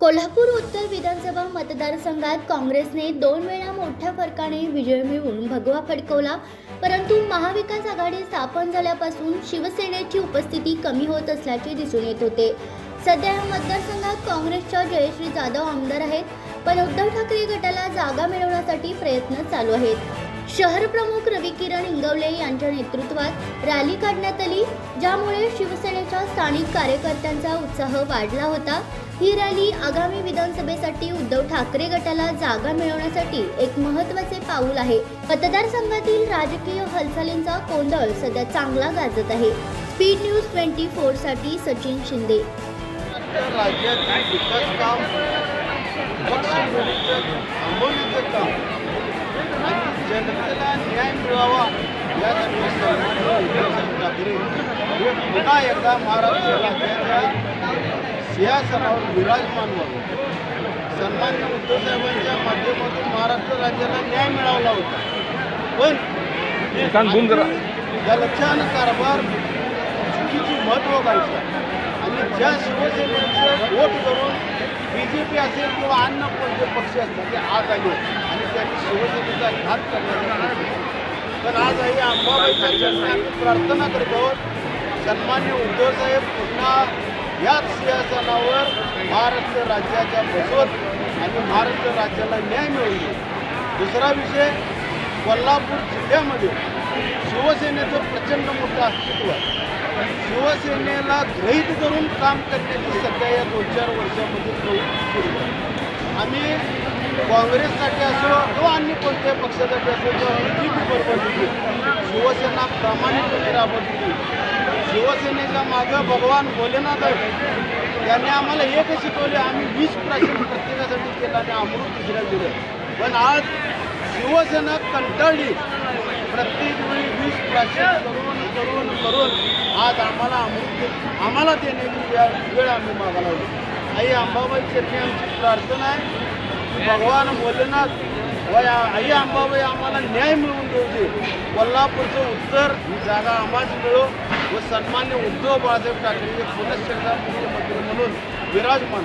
कोल्हापूर उत्तर विधानसभा मतदारसंघात काँग्रेसने दोन वेळा मोठ्या फरकाने विजय मिळवून भगवा फडकवला परंतु महाविकास आघाडी स्थापन झाल्यापासून शिवसेनेची उपस्थिती कमी होत असल्याचे दिसून येत होते. सध्या या मतदारसंघात काँग्रेसच्या जयश्री जाधव आमदार आहेत पण उद्धव ठाकरे गटाला जागा मिळवण्यासाठी प्रयत्न चालू आहेत. शहर प्रमुख रवी किरण इंगवले यांच्या नेतृत्वात रॅली काढण्यात आली ज्यामुळे शिवसेनेच्या स्थानिक कार्यकर्त्यांचा उत्साह वाढला होता. ही रॅली आगामी विधानसभेसाठी उद्धव ठाकरे गटाला जागा मिळवण्यासाठी एक महत्त्वाचे पाऊल आहे. मतदारसंघातील राजकीय हालचालींचा कोंदळ सध्या चांगला गाजत आहे. स्पीड न्यूज ट्वेंटी फोरसाठी सचिन शिंदे. जनतेला न्याय मिळावा यासाठी ठाकरे पुन्हा एकदा महाराष्ट्र राज्याच्या सिंहासनावर विराजमान व्हावं. सन्मान्य उद्धवसाहेबांच्या माध्यमातून महाराष्ट्र राज्याला न्याय मिळाला होता. पण. गलछान कारभार चुकीची महत्वाकांक्षा आणि ज्या शिवसेनेचं वोट करून बी जे पी असेल किंवा अन्य कोणते पक्ष असतात ते आज आले आणि त्यांनी शिवसेनेचा घात करण्याचा पण आज आई अंबाबाईच्या चरणी आम्ही प्रार्थना करत आहोत. सन्मान्य उद्धवसाहेब पुन्हा याच सिंहासनावर महाराष्ट्र राज्याच्या बसवत आणि महाराष्ट्र राज्याला न्याय मिळवून दुसरा विषय कोल्हापूर जिल्ह्यामध्ये शिवसेनेचं प्रचंड मोठं अस्तित्व आहे. शिवसेनेला ग्रहित करून काम करण्याची सध्या या दोन चार वर्षामध्ये प्रवृत्ती सुरू आहे. आम्ही काँग्रेससाठी असो किंवा अन्य कोणत्याही पक्षासाठी असो किंवा जी बरोबर शिवसेना प्रामाणिकपणे राबत होती. शिवसेनेच्या मागं भगवान भोलेनाथ आहे त्यांनी आम्हाला एक शिकवले आम्ही वीस प्राशन प्रत्येकासाठी केलं आणि अमृत दुसऱ्या दिलं पण आज शिवसेना कंटाळली. प्रत्येक वेळी वीस प्राशन करून करून करून आज आम्हाला अमृत आम्हाला देण्याची वेळ वेळ आम्ही मागायला होती आई अंबाबाई चरणी आमची प्रार्थना आहे भगवान भोलेनाथ व आई अंबाबाई आम्हाला न्याय मिळवून देऊ दे. कोल्हापूरचं उत्तर ही जागा आम्हाच मिळो. व सन्मान्य उद्धव बाळासाहेब ठाकरे हे पुनश्च मुख्यमंत्री म्हणून विराजमान